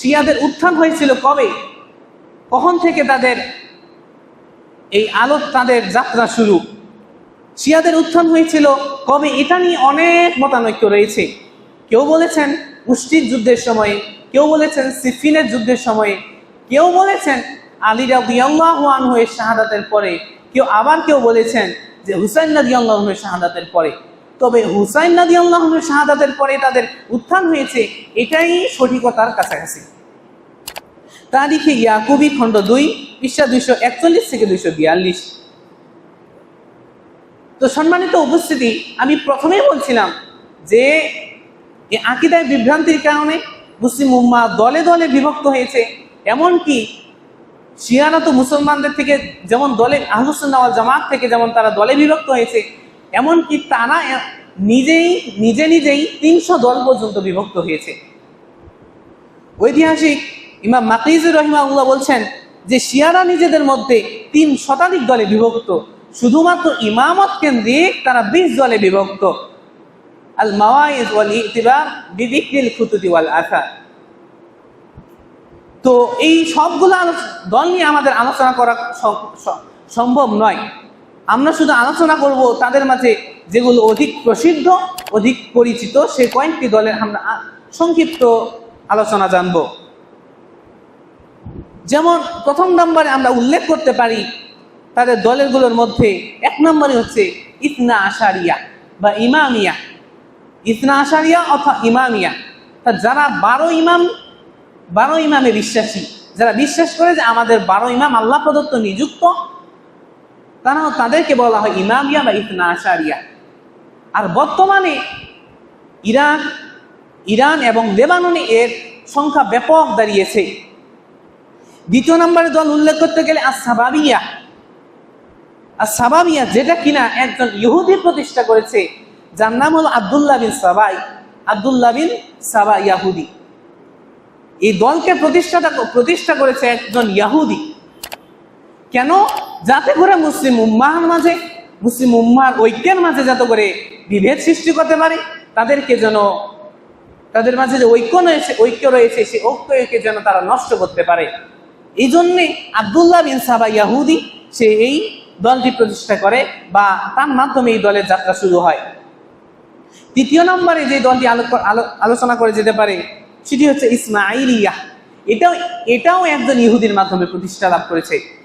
শিয়াদের উত্থান হয়েছিল কবে? কখন থেকে তাদের এই আলো তাদের যাত্রা শুরু? শিয়াদের উত্থান হয়েছিল কবে? এটা নিয়ে অনেক মতানৈক্য রয়েছে। কেউ বলেছেন উষ্টির যুদ্ধের সময়ে, কেউ বলেছেন সিফিনের যুদ্ধের সময়ে, কেউ বলেছেন আলী রাদিয়াল্লাহু হয়ে শাহাদাতের পরে, কেউ আবার কেউ বলেছেন যে হুসাইন রাদিয়াল্লাহু শাহাদাতের পরে। তবে হুসাইন রাদিয়াল্লাহু শাহাদাতের পরে তাদের উত্থান হয়েছে, এটাই সঠিকতার কাছাকাছি। তারিখে ইয়াকুবি খণ্ড দুই, পৃষ্ঠা দুইশো একচল্লিশ থেকে দুইশো বিয়াল্লিশ। তো সম্মানিত উপস্থিতি, আমি প্রথমেই বলছিলাম যে আকিদায় বিভ্রান্তির কারণে মুসলিম উম্মা দলে দলে বিভক্ত হয়েছে, এমনকি শিয়ানা তো মুসলমানদের থেকে যেমন দলে আহলুসুন্নাওয়াল জামাত থেকে যেমন তারা দলে বিভক্ত হয়েছে, এমনকি তারা নিজেই, নিজে নিজেই তিনশো দল পর্যন্ত বিভক্ত হয়েছে। ঐতিহাসিক ইমাম মাকিজুর রহিমাউল্লাহ বলছেন যে, শিয়ারা নিজেদের মধ্যে তিন শতাধিক দলে বিভক্ত। শুধুমাত্র ইমামত কেন্দ্রিক তারা বিশ দলে বিভক্ত। আল মাওয়াইজ ওয়াল ইতিবার তো এই সবগুলো দল নিয়ে আমাদের আলোচনা করা সম্ভব নয়। আমরা শুধু আলোচনা করব তাদের মাঝে যেগুলো অধিক প্রসিদ্ধ, অধিক পরিচিত, সে কয়েকটি দলের আমরা সংক্ষিপ্ত আলোচনা জানব। যেমন প্রথম নম্বরে আমরা উল্লেখ করতে পারি, তাদের দলেরগুলোর মধ্যে এক নম্বরে হচ্ছে ইসনা আশারিয়া বা ইমামিয়া। ইতনা আশারিয়া অথবা ইমামিয়া, তা যারা বারো ইমাম, বারো ইমামে বিশ্বাসী, যারা বিশ্বাস করে যে আমাদের বারো ইমাম আল্লাহ প্রদত্ত নিযুক্ত তারা তাদেরকে বলা হয় ইমামিয়া বা ইসনা আশারিয়া। আর বর্তমানে ইরান ইরান এবং লেবাননে এর সংখ্যা ব্যাপক দাঁড়িয়েছে। দ্বিতীয় নম্বরে দল উল্লেখ করতে গেলে আসাবাবিয়া আর সাবাবিয়া যেটা কিনা একজন ইহুদি প্রতিষ্ঠা করেছে, যার নাম হলো আবদুল্লাহ বিন সাবাই। আবদুল্লাহ বিন সাবা ইয়াহুদি এই দলকে প্রতিষ্ঠাটা প্রতিষ্ঠা করেছে একজন ইয়াহুদি কেন? যাতে করে মুসলিম উম্মাহর মাঝে, মুসলিম উম্মার ঐক্যের মাঝে যাতে করে বিভেদ সৃষ্টি করতে পারে, তাদেরকে যেন, তাদের মাঝে যে ঐক্য রয়েছে ঐক্য রয়েছে সেই ঐক্যকে যেন তারা নষ্ট করতে পারে। এই জন্যে আবদুল্লাহ বিন সাবা ইয়াহুদি, সে এই দলটি প্রতিষ্ঠা করে বা তার মাধ্যমে এই দলের যাত্রা শুরু হয়। তৃতীয় নম্বরে যে দলটি আলো- আলো- আলোচনা করে যেতে পারে, সেটি হচ্ছে ইসমাইলিয়া এটাও এটাও একজন ইহুদির মাধ্যমে প্রতিষ্ঠা লাভ করেছে।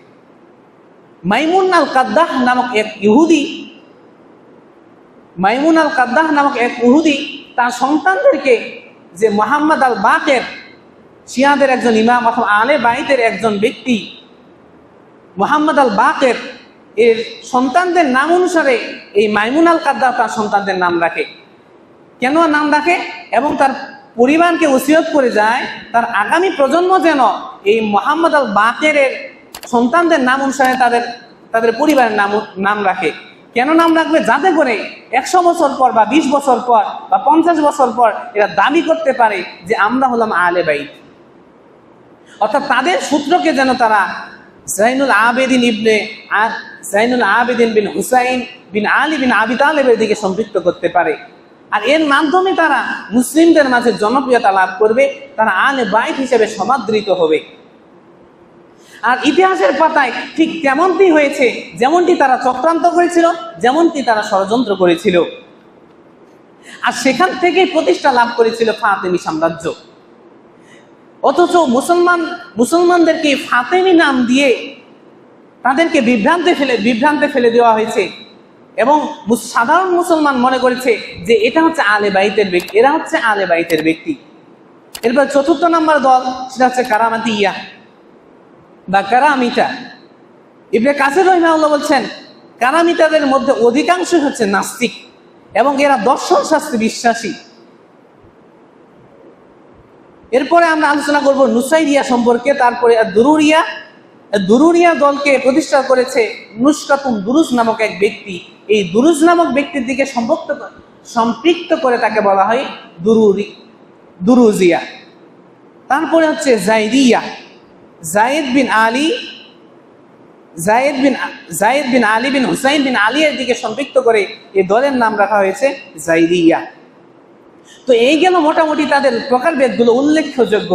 মাইমুন আল কাদ্দাহ নামক এক ইহুদি, মাইমুন আল কাদ্দাহ নামক এক ইহুদি তার সন্তানদেরকে যে মোহাম্মদ আল বাকের শিয়াদের একজন ইমাম অথবা আলে বাইতের একজন ব্যক্তি মোহাম্মদ আল বাকের এর সন্তানদের নাম অনুসারে এই মাইমুন আল কাদ্দাহ তার সন্তানদের নাম রাখে। কেন নাম রাখে? এবং তার পরিবারকে ওসিয়ত করে যায়, তার আগামী প্রজন্ম যেন এই মোহাম্মদ আল বাকের সন্তানদের নাম অনুসারে তাদের তাদের পরিবারের নাম নাম রাখে। কেন নাম রাখবে? যাতে করে একশো বছর পর বা বিশ বছর পর বা পঞ্চাশ বছর পর এরা দাবি করতে পারে যে আমরা হলাম আলে বাইত। অর্থাৎ তাদের সূত্রকে যেন তারা জাইনুল আবেদিন ইবনে আর জাইনুল আবেদিন বিন হুসাইন বিন আলী বিন আবি তালেবের দিকে সম্পৃক্ত করতে পারে। আর এর মাধ্যমে তারা মুসলিমদের মাঝে জনপ্রিয়তা লাভ করবে, তারা আলে বাইত হিসেবে সমাদৃত হবে। আর ইতিহাসের পাতায় ঠিক তেমনটি হয়েছে, যেমনটি তারা চক্রান্ত করেছিল, যেমনটি তারা ষড়যন্ত্র করেছিল। আর সেখান থেকেই প্রতিষ্ঠা লাভ করেছিল ফাতেমি সাম্রাজ্য। অথচ মুসলমান, মুসলমানদেরকে ফাতেমি নাম দিয়ে তাদেরকে বিভ্রান্তে ফেলে বিভ্রান্তে ফেলে দেওয়া হয়েছে। এবং সাধারণ মুসলমান মনে করেছে যে এটা হচ্ছে আলে বাইতের ব্যক্তি, এরা হচ্ছে আলে বাইতের ব্যক্তি। এরপর চতুর্থ নম্বর দল, সেটা হচ্ছে কারামাতি ইয়া বা কারামিতা। ইবনে কাসির রহিমাউল্লাহ বলছেন, কারামিতাদের মধ্যে অধিকাংশ হচ্ছে নাস্তিক এবং এরা দর্শন শাস্ত্রে বিশ্বাসী। এরপরে আমরা আলোচনা করব নুসাইরিয়া সম্পর্কে, তারপরে দুরুরিয়া। দুরুরিয়া দলকে প্রতিষ্ঠা করেছে নুসকাতুম দুরুজ নামক এক ব্যক্তি। এই দুরুজ নামক ব্যক্তির দিকে সম্পৃক্ত সম্পৃক্ত করে তাকে বলা হয় দুরুরি দুরুজিয়া। তারপরে হচ্ছে জাইদিয়া জায়েদ বিন আলী, জায়েদ বিন জায়েদ বিন আলী বিন হুসাইন বিন আলিয়ার দিকে সম্পৃক্ত করে এ দলের নাম রাখা হয়েছে জাইদিয়া। তো এই গেল মোটামুটি তাদের প্রকারভেদগুলো উল্লেখযোগ্য।